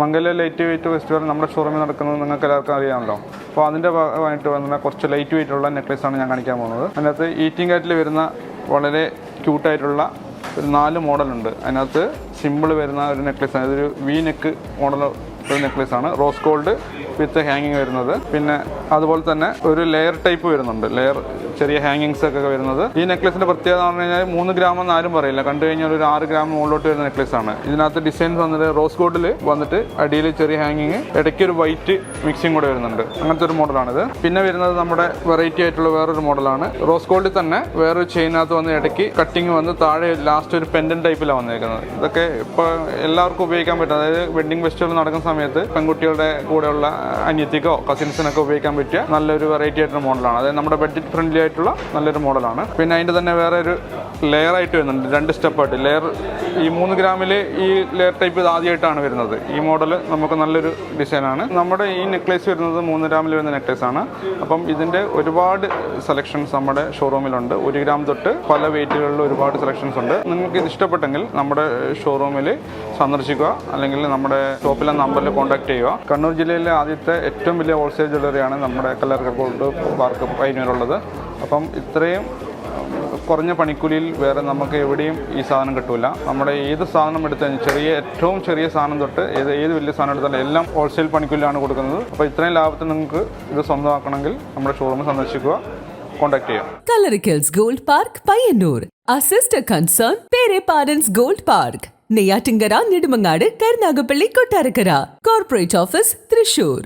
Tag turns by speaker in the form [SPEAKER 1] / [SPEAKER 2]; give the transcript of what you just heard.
[SPEAKER 1] മംഗല light weight festival നമ്മുടെ ഷോറൂമിൽ നടക്കുന്നത് നിങ്ങൾക്ക് എല്ലാവർക്കും അറിയാമല്ലോ. അപ്പോൾ അതിന്റെ ഭാഗമായിട്ട് വന്ന കുറച്ച് ലൈറ്റ് വെയിറ്റ് ഉള്ള നെക്ലേസാണ് ഞാൻ കാണിക്കാൻ പോകുന്നത്. അതിനകത്ത് ഈറ്റിംഗ് കാറ്റിൽ വരുന്ന വളരെ ക്യൂട്ടായിട്ടുള്ള ഒരു നാല് മോഡലുണ്ട് അതിനകത്ത് സിമ്പിൾ വരുന്ന ഒരു നെക്ലേസ് ആണ്. ഇതൊരു വി നെക്ക് മോഡൽ ഒരു നെക്ലേസ് ആണ്. റോസ് ഗോൾഡ് വിത്ത് ഹാങ്ങിങ് വരുന്നത്. പിന്നെ അതുപോലെ തന്നെ ഒരു ലെയർ ടൈപ്പ് വരുന്നുണ്ട്. ലെയർ ചെറിയ ഹാങ്ങിങ്സ് ഒക്കെ വരുന്നത്. ഈ നെക്ലേസിന്റെ പ്രത്യേകത എന്ന് പറഞ്ഞു കഴിഞ്ഞാൽ മൂന്ന് ഗ്രാം എന്ന് ആരും പറയില്ല. കണ്ടു കഴിഞ്ഞാൽ ഒരു ആറ് ഗ്രാം മുകളിലോട്ട് വരുന്ന നെക്ലേസ് ആണ്. ഇതിനകത്ത് ഡിസൈൻസ് വന്നിട്ട് റോസ് ഗോൾഡിൽ വന്നിട്ട് അടിയിൽ ചെറിയ ഹാങ്ങിങ് ഇടയ്ക്ക് ഒരു വൈറ്റ് മിക്സിങ് കൂടെ വരുന്നുണ്ട്. അങ്ങനത്തെ ഒരു മോഡലാണിത് പിന്നെ വരുന്നത് നമ്മുടെ വെറൈറ്റി ആയിട്ടുള്ള വേറൊരു മോഡലാണ് റോസ് ഗോൾഡിൽ തന്നെ വേറൊരു ചെയിനകത്ത് വന്ന് ഇടയ്ക്ക് കട്ടിങ് വന്ന് താഴെ ലാസ്റ്റ് ഒരു പെൻഡൻ ടൈപ്പിലാണ് വന്നേക്കുന്നത്. ഇതൊക്കെ ഇപ്പോൾ എല്ലാവർക്കും ഉപയോഗിക്കാൻ പറ്റും. അതായത് വെഡിങ് ഫെസ്റ്റിവൽ നടക്കുന്ന സമയത്ത് പെൺകുട്ടികളുടെ കൂടെയുള്ള അനിയത്തിക്കോ കസിൻസിനൊക്കെ ഉപയോഗിക്കാൻ പറ്റിയ നല്ലൊരു വെറൈറ്റി ആയിട്ടുള്ള മോഡലാണ് അതായത് നമ്മുടെ ബഡ്ജറ്റ് ഫ്രണ്ട്ലി ആയിട്ടുള്ള നല്ലൊരു മോഡലാണ് പിന്നെ അതിന്റെ തന്നെ വേറെ ഒരു ലെയർ ആയിട്ട് വരുന്നുണ്ട്. രണ്ട് സ്റ്റെപ്പായിട്ട് ലെയർ ഈ മൂന്ന് ഗ്രാമിൽ ഈ ലെയർ ടൈപ്പ് ഇത് ആദ്യമായിട്ടാണ് വരുന്നത്. ഈ മോഡൽ നമുക്ക് നല്ലൊരു ഡിസൈനാണ് നമ്മുടെ ഈ നെക്ലേസ് വരുന്നത് മൂന്ന് ഗ്രാമിൽ വരുന്ന നെക്ലേസ് ആണ്. അപ്പം ഇതിന്റെ ഒരുപാട് സെലക്ഷൻസ് നമ്മുടെ ഷോറൂമിലുണ്ട് ഒരു ഗ്രാം തൊട്ട് പല വെയിറ്റുകളിൽ ഒരുപാട് സെലക്ഷൻസ് ഉണ്ട്. നിങ്ങൾക്ക് ഇത് ഇഷ്ടപ്പെട്ടെങ്കിൽ നമ്മുടെ ഷോറൂമിൽ സന്ദർശിക്കുക. അല്ലെങ്കിൽ നമ്മുടെ ഷോപ്പിലെ നമ്പറിൽ കോൺടാക്ട് ചെയ്യുക. കണ്ണൂർ ജില്ലയിലെ ആദ്യത്തെ ഏറ്റവും വലിയ ഹോൾസെയിൽ ജ്വല്ലറിയാണ് നമ്മുടെ കല്ലർക്ക ഗോൾഡ് പാർക്ക് പൈനൂരുള്ളത് അപ്പം ഇത്രയും കുറഞ്ഞ പണിക്കൂലിയിൽ വേറെ നമുക്ക് എവിടെയും ഈ സാധനം കിട്ടില്ല നമ്മുടെ ഏത് സാധനം എടുത്താലും ചെറിയ ഏറ്റവും ചെറിയ സാധനം തൊട്ട് ഏത് ഏത് വലിയ സാധനം എടുത്താലും എല്ലാം ഹോൾസെയിൽ പണിക്കൂലിയാണ് കൊടുക്കുന്നത്. അപ്പോൾ ഇത്രയും ലാഭത്തിൽ നിങ്ങൾക്ക് ഇത് സ്വന്തമാക്കണമെങ്കിൽ നമ്മുടെ ഷോറൂം സന്ദർശിക്കുക. കോൺടാക്ട് ചെയ്യാം.
[SPEAKER 2] കളറിക്കൽസ് gold park Payyanur a sister concern പേരെ parents gold park. Neyyattinkara Nedumangad Karunagappally Kottarakkara corporate office Thrissur